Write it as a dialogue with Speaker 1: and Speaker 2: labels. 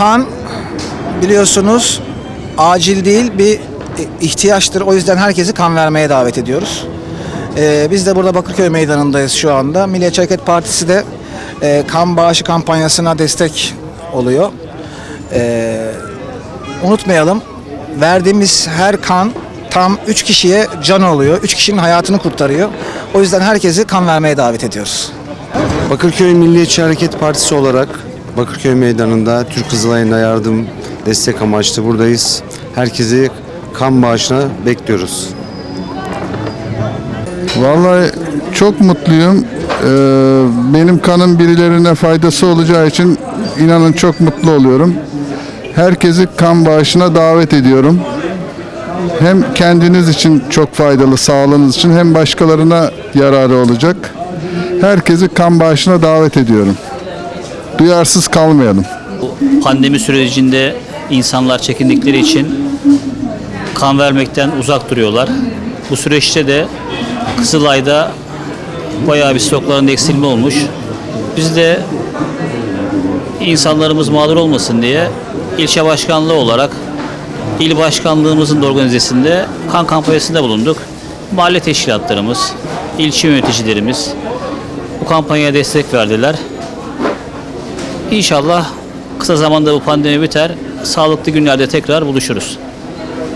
Speaker 1: kan biliyorsunuz acil değil bir ihtiyaçtır. O yüzden herkesi kan vermeye davet ediyoruz. Ee, biz de burada Bakırköy Meydanı'ndayız şu anda. Milliyetçi Hareket Partisi de e, kan bağışı kampanyasına destek oluyor. Ee, unutmayalım verdiğimiz her kan tam 3 kişiye can oluyor. 3 kişinin hayatını kurtarıyor. O yüzden herkesi kan vermeye davet ediyoruz.
Speaker 2: Bakırköy Milliyetçi Hareket Partisi olarak Bakırköy Meydanı'nda Türk Kızılayı'na yardım destek amaçlı buradayız. Herkesi kan bağışına bekliyoruz.
Speaker 3: Vallahi çok mutluyum. Ee, benim kanım birilerine faydası olacağı için inanın çok mutlu oluyorum. Herkesi kan bağışına davet ediyorum. Hem kendiniz için çok faydalı, sağlığınız için hem başkalarına yararı olacak. Herkesi kan bağışına davet ediyorum. Duyarsız kalmayalım.
Speaker 4: Pandemi sürecinde insanlar çekindikleri için kan vermekten uzak duruyorlar. Bu süreçte de Kızılay'da bayağı bir stoklarında eksilme olmuş. Biz de insanlarımız mağdur olmasın diye ilçe başkanlığı olarak il başkanlığımızın da organizesinde kan kampanyasında bulunduk. Mahalle teşkilatlarımız, ilçe yöneticilerimiz bu kampanyaya destek verdiler. İnşallah kısa zamanda bu pandemi biter. Sağlıklı günlerde tekrar buluşuruz.